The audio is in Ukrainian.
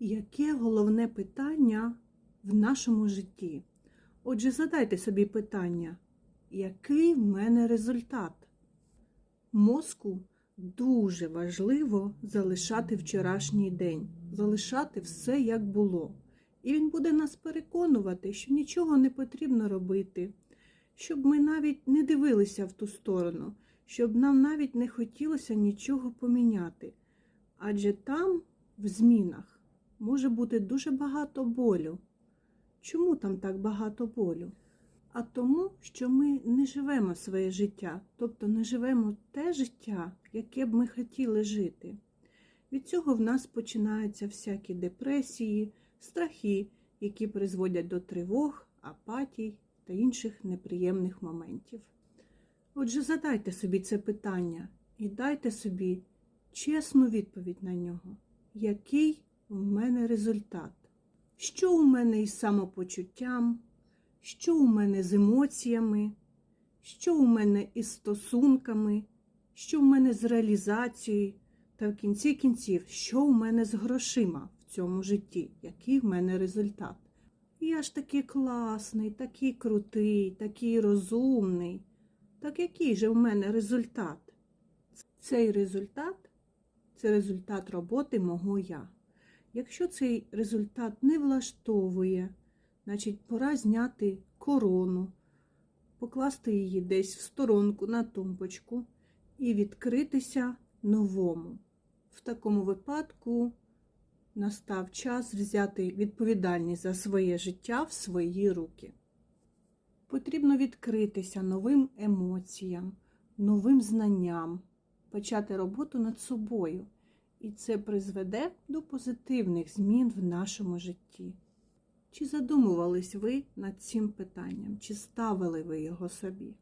Яке головне питання в нашому житті? Отже, задайте собі питання, який в мене результат? Мозку дуже важливо залишати вчорашній день, залишати все як було. І він буде нас переконувати, що нічого не потрібно робити, щоб ми навіть не дивилися в ту сторону, щоб нам навіть не хотілося нічого поміняти. Адже там, в змінах, може бути дуже багато болю. Чому там так багато болю? А тому, що ми не живемо своє життя, тобто не живемо те життя, яке б ми хотіли жити. Від цього в нас починаються всякі депресії, страхи, які призводять до тривог, апатій та інших неприємних моментів. Отже, задайте собі це питання і дайте собі чесну відповідь на нього. Який у мене результат? Що у мене із самопочуттям? Що у мене з емоціями? Що у мене із стосунками? Що у мене з реалізацією? Та в кінці кінців, що у мене з грошима в цьому житті? Який в мене результат? Я ж такий класний, такий крутий, такий розумний. Так який же в мене результат? Цей результат це результат роботи мого я. Якщо цей результат не влаштовує, значить пора зняти корону, покласти її десь в сторонку на тумбочку і відкритися новому. В такому випадку настав час взяти відповідальність за своє життя в свої руки. Потрібно відкритися новим емоціям, новим знанням, почати роботу над собою. І це призведе до позитивних змін в нашому житті. Чи задумувались ви над цим питанням, чи ставили ви його собі?